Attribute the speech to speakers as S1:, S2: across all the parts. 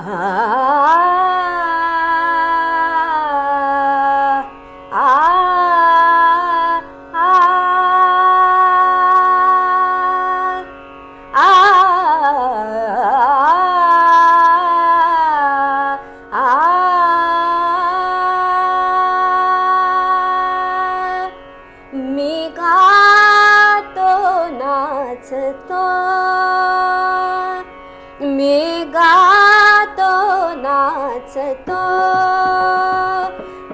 S1: मी गातो नाचतो.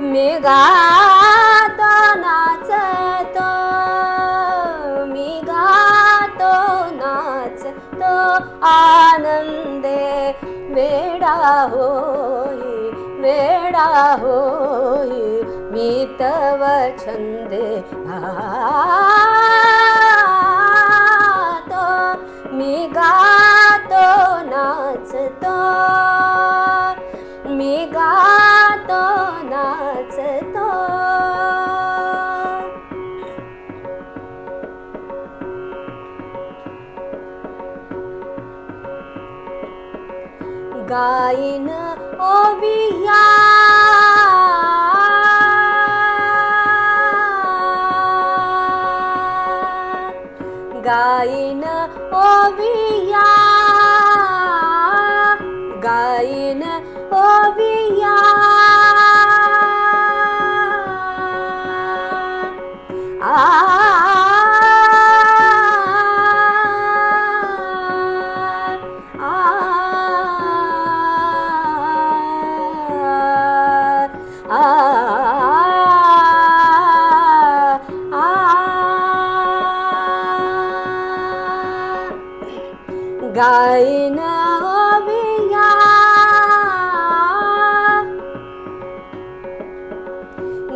S1: नाचतो नाचत गातो नाचतो मी गातो नाचतो आनंदे वेडा होई वेडा होई मी तव छंदे आ गाईन ओविया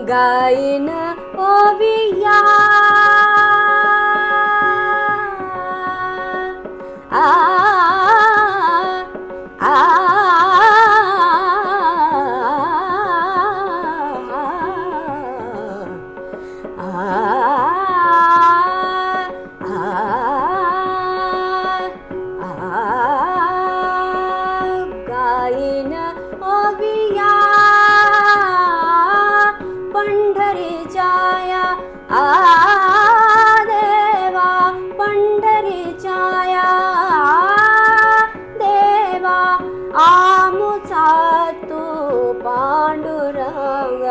S1: गाईन ओविया पंढरी जाया. आ देवा पंढरी जाया. देवा आमुचा तू पांडुरंग.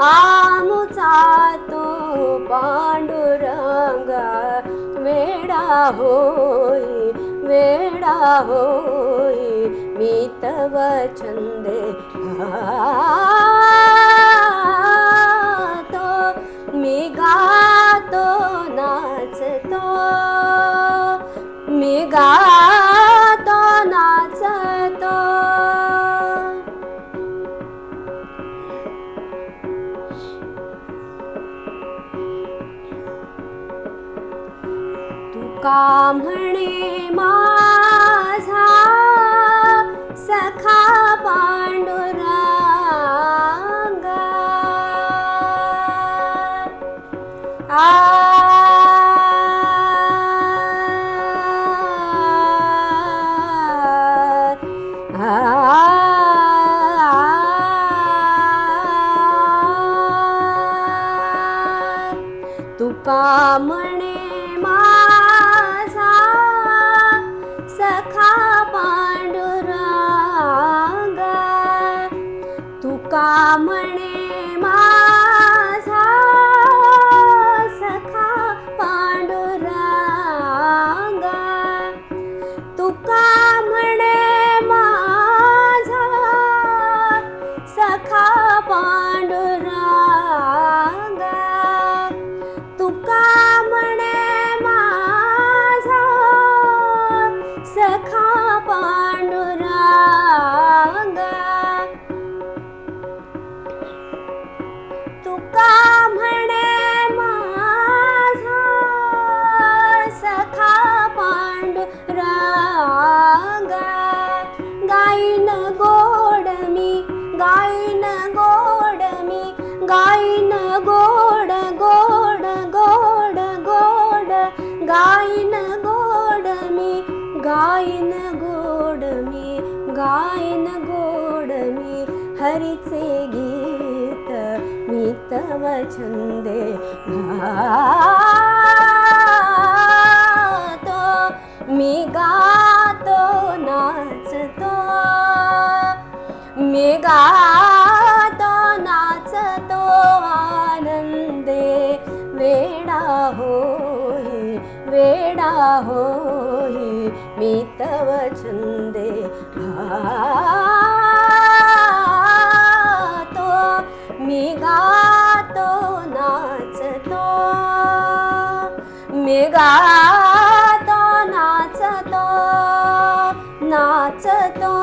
S1: आमुचा तू पांडुरंग. वेडा होई वेडा होई मी तव छंदे. तो मी गातो नाचतो. तुका म्हणे माझा सखा पांडुरा म्हणे माझा सखा पांडुरंग तुका म्हणे गायन गोड मी हरीचे गीत मी तव छंदे तो मी गातो नाचतो. मी गातो नाचतो आनंदे. वेडा होई वेडा होई मी तव छंदे तो मी गातो नाचतो. मी गातो नाचतो नाचतो.